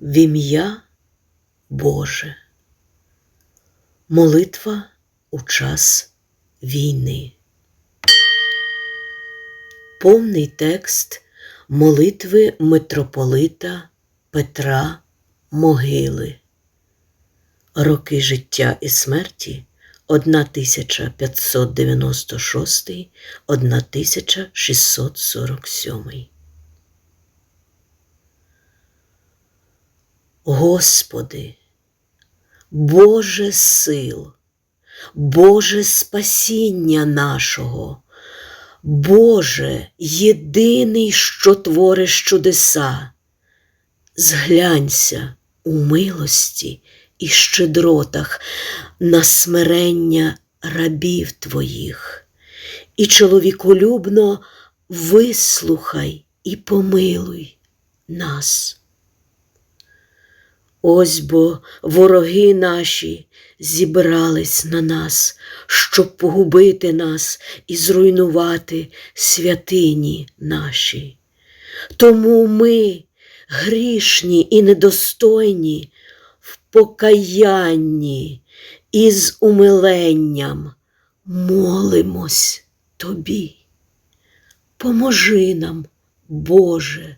в ім'я Боже. Молитва у час війни. Повний текст молитви митрополита Петра Могили. Роки життя і смерті 1596 1647. Господи, Боже сил, Боже спасіння нашого, Боже єдиний, що твориш чудеса, зглянься у милості і щедротах на смирення рабів Твоїх, і чоловіколюбно вислухай і помилуй нас. Ось бо вороги наші зібрались на нас, щоб погубити нас і зруйнувати святині наші. Тому ми, грішні і недостойні, в покаянні і з умиленням молимось Тобі. Поможи нам, Боже,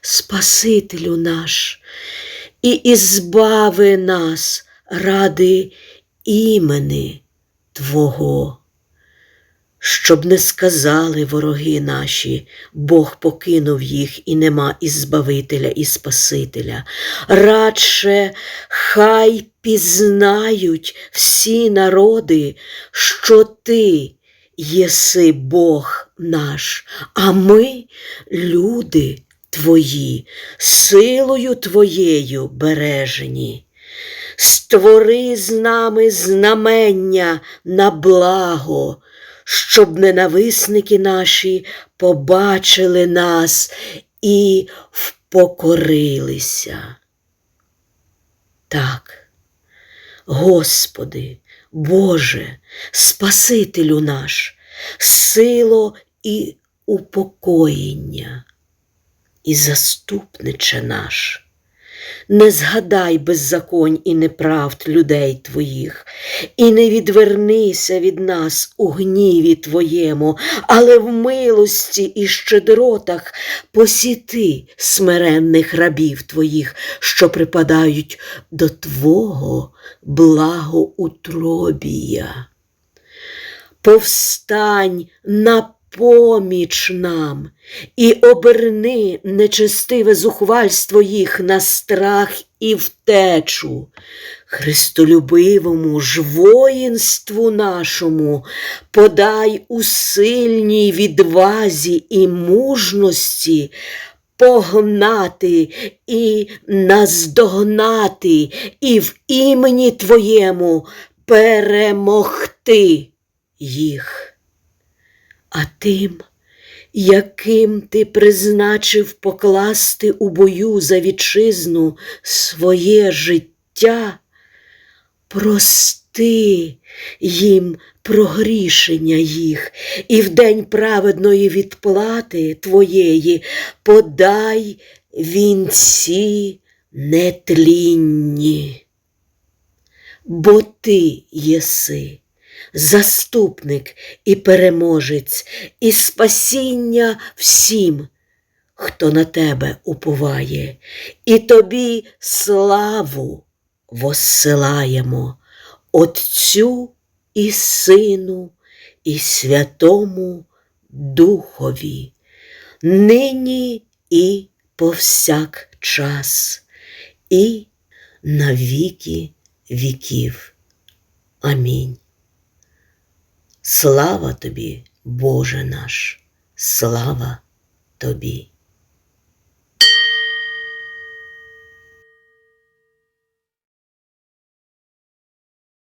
Спасителю наш, і ізбави нас ради імени Твого, щоб не сказали вороги наші, Бог покинув їх і нема і Збавителя, і Спасителя. Радше хай пізнають всі народи, що Ти єси Бог наш, а ми люди Твої, силою Твоєю бережені. Створи з нами знамення на благо, щоб ненависники наші побачили нас і впокорилися. Так, Господи, Боже, Спасителю наш, сило і упокоєння і заступниче наш. Не згадай беззаконь і неправд людей Твоїх, і не відвернися від нас у гніві Твоєму, але в милості і щедротах посіти смиренних рабів Твоїх, що припадають до Твого благоутробія. Повстань на поміч нам і оберни нечестиве зухвальство їх на страх і втечу. Христолюбивому ж воїнству нашому подай у сильній відвазі і мужності погнати і наздогнати, і в імені Твоєму перемогти їх а тим, яким ти призначив покласти у бою за вітчизну своє життя, прости їм прогрішення їх, і в день праведної відплати Твоєї подай вінці нетлінні. Бо ти єси заступник і переможець, і спасіння всім, хто на тебе уповає, і тобі славу воссилаємо Отцю і Сину, і Святому Духові, нині і повсякчас, і на віки віків. Амінь. Слава тобі, Боже наш, слава тобі!